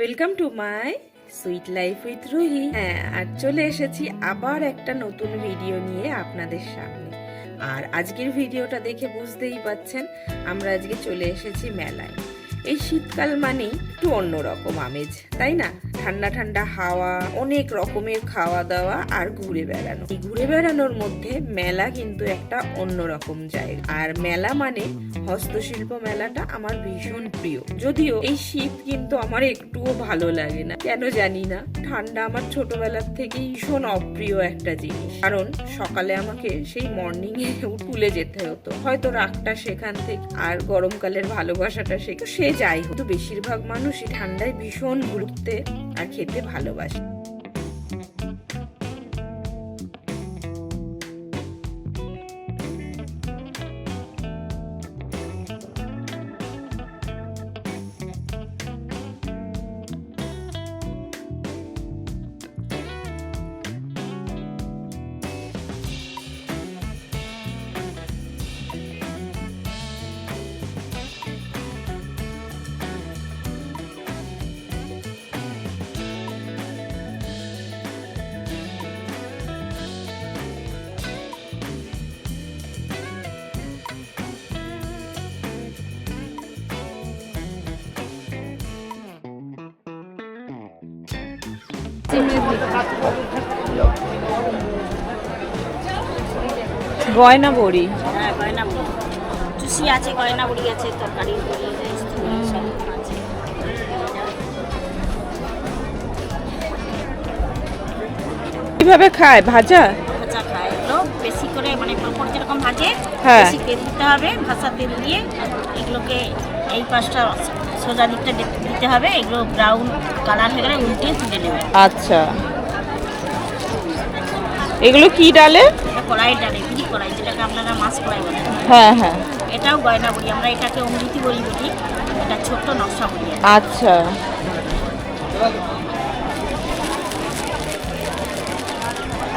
Welcome to my sweet life with Ruhi হ্যাঁ আর চলে এসেছি আবার একটা নতুন ভিডিও নিয়ে আপনাদের সামনে। আর আজকের ভিডিওটা দেখে বুঝতেই পাচ্ছেন, আমরা আজকে চলে এসেছি মেলায়। এই শীতকাল মানেই একটু অন্যরকম আমেজ, তাই না? ঠান্ডা ঠান্ডা হাওয়া, অনেক রকমের খাওয়া দাওয়া আর ঘুরে বেড়ানো। এই ঘুরে বেড়ানোর মধ্যে মেলা কিন্তু একটা অন্যরকম জায়গা। আর মেলা মানে হস্তশিল্প মেলাটা আমার ভীষণ প্রিয়। যদিও এই শীত কিন্তু আমার একটুও ভালো লাগে না। কেন জানি না, ঠান্ডা আমার ছোটবেলার থেকে ভীষণ অপ্রিয় একটা জিনিস। কারণ সকালে আমাকে সেই মর্নিং এ তুলে যেতে হতো। হয়তো রাগটা সেখান থেকে আর গরমকালের ভালোবাসাটা সে যাই হতো বেশিরভাগ মানুষই ঠান্ডায় ভীষণ ঘুরতে আর খেতে ভালোবাসে। গয়না বড়ি হ্যাঁ গয়না বুড়ি চুষি আছে গয়না বুড়ি আছে তরকারি বুড়ি আছে। কীভাবে খায়? ভাজা? ভাজা খায়। এগুলো বেশি করে মানে পাঁপড় যেরকম ভাজে হ্যাঁ। বেশি তেল দিতে হবে ভাজা তেল দিয়ে এগুলোকে এই পাশটা সোজা দিকটা দিতে হবে এগুলো ব্রাউন কালার হয়ে গেলে উল্টে তুলে নেবে। আচ্ছা। এগুলো কি ডালে? কড়াই ডালে বিড়ি কড়াই যেটাকে আপনারা মাছ কড়াই বলেন হ্যাঁ হ্যাঁ। এটাও গয়না বড়ি আমরা এটাকে অমৃতি বড়ি বলি এটা ছোট্ট নকশা কি। আচ্ছা।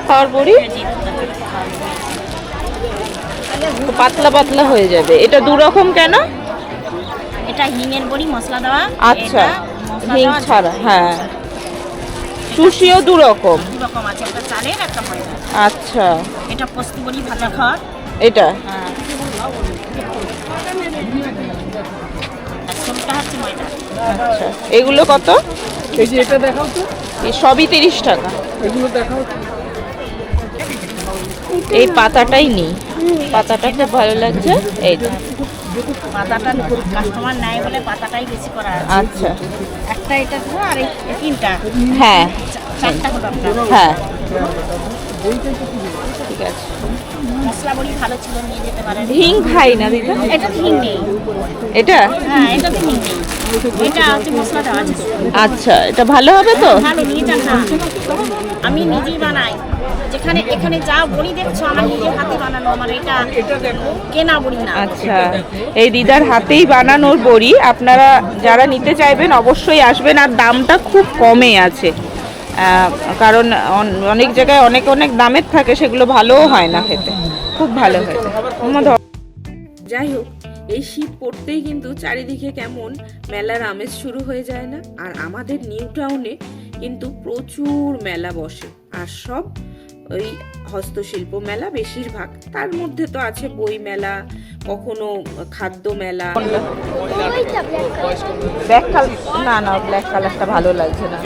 খাওয়ার বড়ি। পাতলা পাতলা হয়ে যাবে। এটা দু রকম কেন? এটা হিঙের বড়ি মশলা দেওয়া। আচ্ছা হিং ছাড়া হ্যাঁ। সুশিও দু রকম। দু রকম আছে একটা চালের একটা ময়দা আচ্ছা। এটা পোস্তি বড়ি ভাজা এটা? হ্যাঁ। আচ্ছা। এগুলো কত? এই যে এটা দেখাও তো। এই সবই তিরিশ টাকা। এগুলো দেখাও এই পাতাটাই নেই। পাতাটা খুব ভালো লাগছে। এইটা পাতাটা কাস্টমার নেয় বলে পাতাটাই বেশি করা আছে। আচ্ছা। একটা এটা আর তিনটা। হ্যাঁ। চারটা হলো হ্যাঁ। ঠিক আছে। মশলা বড়ি ভালো ছিল নিয়ে যেতে পারেন। হিং খাই না দিদা? এটা হিং নেই। এটা? হ্যাঁ এটাতে হিং নেই। এটা হচ্ছে মশলা দেওয়া আছে। আচ্ছা এটা ভালো হবে তো? ভালো নিয়ে যান আমি নিজেই বানাই। যেখানে এখানে যা বড়ি দেখছ আমার নিজের হাতে বানানো আমার এটা কেনা বড়ি না। আচ্ছা এই দিদার হাতেই বানানোর বড়ি আপনারা যারা নিতে চাইবেন অবশ্যই আসবেন আর দামটা খুব কমে আছে। আহ, কারণ অনেক জায়গায় অনেক অনেক দামের থাকে সেগুলো ভালোও হয় না খেতে। খুব ভালো হয়। যাই হোক এই শীত পড়তেই কিন্তু চারিদিকে কেমন মেলার আমেজ শুরু হয়ে যায় না। আর আমাদের নিউ টাউনে কিন্তু প্রচুর মেলা বসে আর সব ওই হস্তশিল্প মেলা বেশিরভাগ। তার মধ্যে তো আছে বই মেলা কখনো খাদ্য মেলা। ব্ল্যাক কালার না না ব্ল্যাক কালারটা ভালো লাগছে না।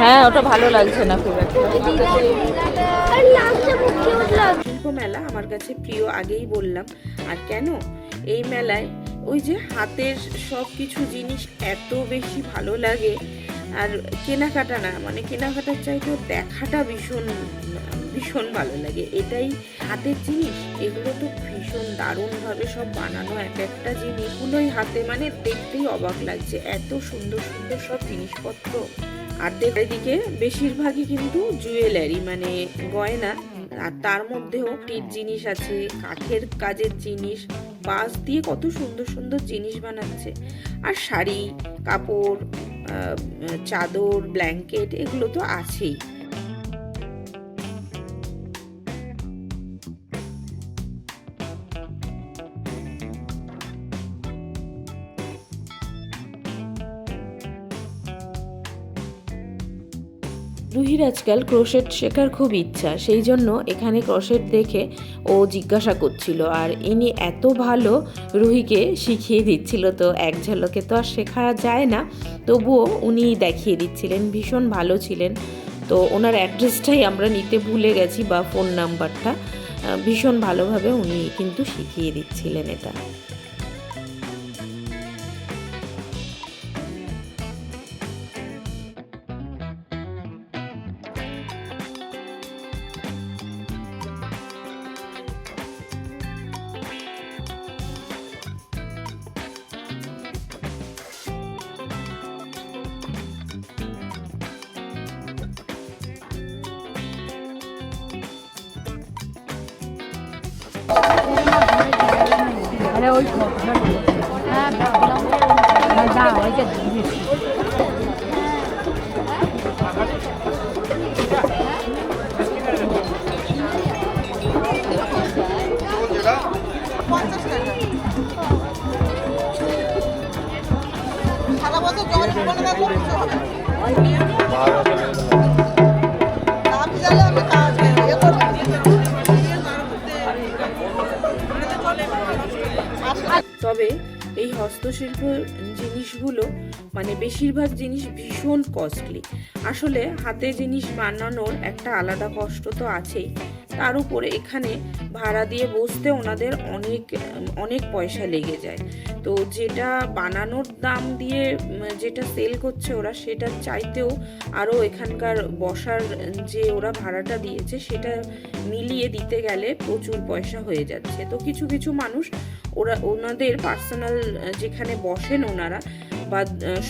হ্যাঁ ওটা ভালো লাগছে না খুব একটা। শিল্প মেলা আমার কাছে প্রিয় আগেই বললাম। আর কেন? এই মেলায় ওই যে হাতের সব কিছু জিনিস এত বেশি ভালো লাগে আর কেনাকাটা না মানে কেনাকাটার চাইতেও দেখাটা ভীষণ ভীষণ ভালো লাগে। এটাই হাতের জিনিস এগুলো তো ভীষণ দারুণভাবে সব বানানো এক একটা জিনিসগুলোই হাতে মানে দেখতেই অবাক লাগছে এত সুন্দর সুন্দর সব জিনিসপত্র। আর দেখ এদিকে বেশিরভাগই কিন্তু জুয়েলারি মানে গয়না আর তার মধ্যেও টির জিনিস আছে কাঠের কাজের জিনিস বাঁশ দিয়ে কত সুন্দর সুন্দর জিনিস বানাচ্ছে। আর শাড়ি, কাপড় চাদর, ব্ল্যাঙ্কেট এগুলো তো আছেই। রুহির আজকাল ক্রোশেট শেখার খুব ইচ্ছা, সেই জন্য এখানে ক্রোশেট দেখে ও জিজ্ঞাসা করছিল। আর ইনি এত ভালো রুহিকে শিখিয়ে দিচ্ছিল তো, এক ঝলকে তো আর শেখা যায় না। তবুও উনি দেখিয়ে দিচ্ছিলেন, ভীষণ ভালো ছিলেন। তো ওনার অ্যাড্রেসটাই আমরা নিতে ভুলে গেছি বা ফোন নাম্বারটা। ভীষণ ভালোভাবে উনি কিন্তু শিখিয়ে দিচ্ছিলেন এটা। সারা তবে এই হস্তশিল্প জিনিসগুলো মানে বেশিরভাগ জিনিস ভীষণ কস্টলি আসলে হাতে জিনিস বানানোর একটা আলাদা কষ্ট তো আছেই। তার উপরে এখানে ভাড়া দিয়ে বসতে ওনাদের অনেক অনেক পয়সা লেগে যায়। তো যেটা বানানোর দাম দিয়ে, যেটা সেল করছে ওরা সেটার চাইতেও আরও এখানকার বসার যে ওরা ভাড়াটা দিয়েছে, সেটা মিলিয়ে দিতে গেলে প্রচুর পয়সা হয়ে যাচ্ছে। তো কিছু কিছু মানুষ ওরা ওনাদের পার্সোনাল যেখানে বসেন ওনারা বা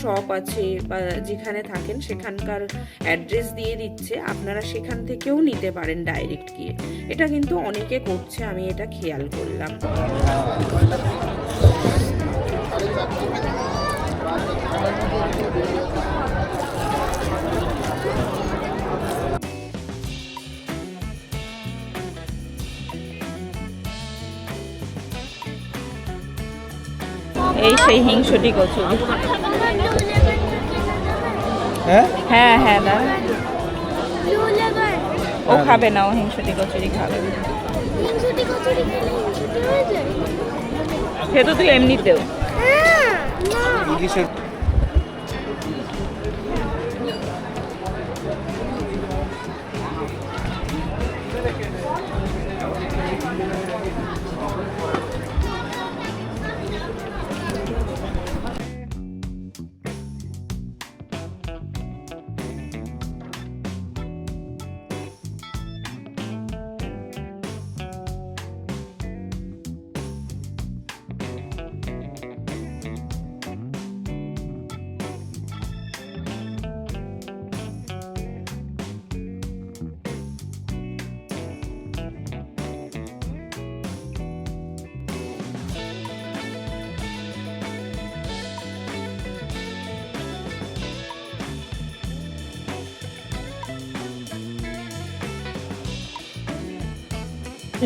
শপ আছে বা, যেখানে থাকেন, সেখানকার অ্যাড্রেস দিয়ে দিচ্ছে, আপনারা সেখান থেকেও নিতে পারেন ডাইরেক্ট গিয়ে। এটা কিন্তু অনেকে করছে, আমি এটা খেয়াল করলাম। এই সেই হিংসটি কচুরি হ্যাঁ? হ্যাঁ হ্যাঁ দাদা। ও খাবে না ও হিংসটি কচুরি খাবে। হয়ে সে তো তুই এমনিতেও।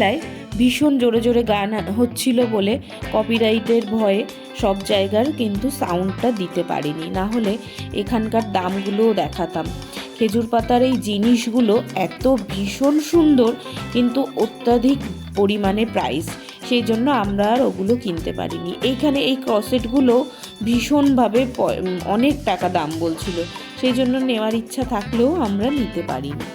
লাই ভীষণ জোরে জোরে গান হচ্ছিল বলে কপিরাইটের ভয়ে সব জায়গার কিন্তু সাউন্ডটা দিতে পারিনি। না হলে এখানকার দামগুলোও দেখাতাম। খেজুর পাতার এই জিনিসগুলো এত ভীষণ সুন্দর, কিন্তু অত্যাধিক পরিমাণে প্রাইস সেই জন্য আমরা আর ওগুলো কিনতে পারিনি। এইখানে এই ক্রসেটগুলো ভীষণভাবে অনেক টাকা দাম বলছিল। সেই জন্য নেওয়ার ইচ্ছা থাকলেও আমরা নিতে পারিনি।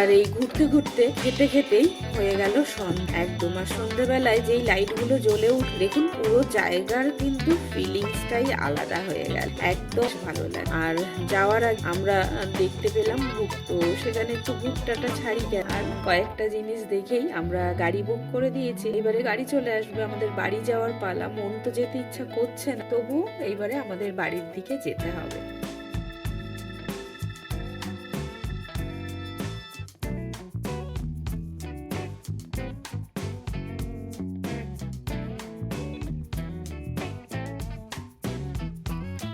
আর এই ঘুরতে ঘুরতে খেতে খেতেই হয়ে গেল সন্ধ্যা একদম, আর সন্ধ্যেবেলায় যেই লাইটগুলো জ্বলে উঠ দেখুন, পুরো জায়গার কিন্তু ফিলিংসটাই আলাদা হয়ে গেল। একদম ভালো লাগে। আর যাওয়ার আগে আমরা দেখতে পেলাম বুক তো সেখানে একটু বুকটাটা ছাড়ি কেন আর কয়েকটা জিনিস দেখেই আমরা গাড়ি বুক করে দিয়েছি। এবারে গাড়ি চলে আসবে আমাদের বাড়ি যাওয়ার পালা। মন তো যেতে ইচ্ছা করছে না তবু এইবারে আমাদের বাড়ির দিকে যেতে হবে।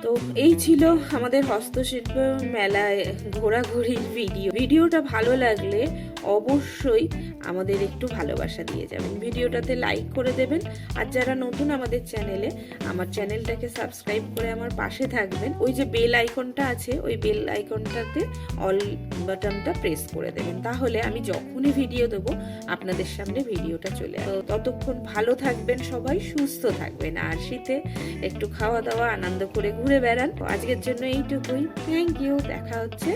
তো এই ছিল আমাদের হস্তশিল্প মেলায় ঘোরাঘুরির ভিডিও। ভিডিওটা ভালো লাগলে অবশ্যই আমাদের একটু ভালোবাসা দিয়ে যাবেন। ভিডিওটাতে লাইক করে দেবেন। আর যারা নতুন আমাদের চ্যানেলে আমার চ্যানেলটাকে সাবস্ক্রাইব করে আমার পাশে থাকবেন। ওই যে বেল আইকনটা আছে, ওই বেল আইকনটাতে অল বাটনটা প্রেস করে দেবেন। তাহলে আমি যখনই ভিডিও দেবো, আপনাদের সামনে ভিডিওটা চলে আসবে। ততক্ষণ ভালো থাকবেন সবাই, সুস্থ থাকবেন। আর শীতে একটু খাওয়া দাওয়া আনন্দ করে ঘুরে বেড়ান। আজকের জন্য এইটুকুই। থ্যাংক ইউ দেখা হচ্ছে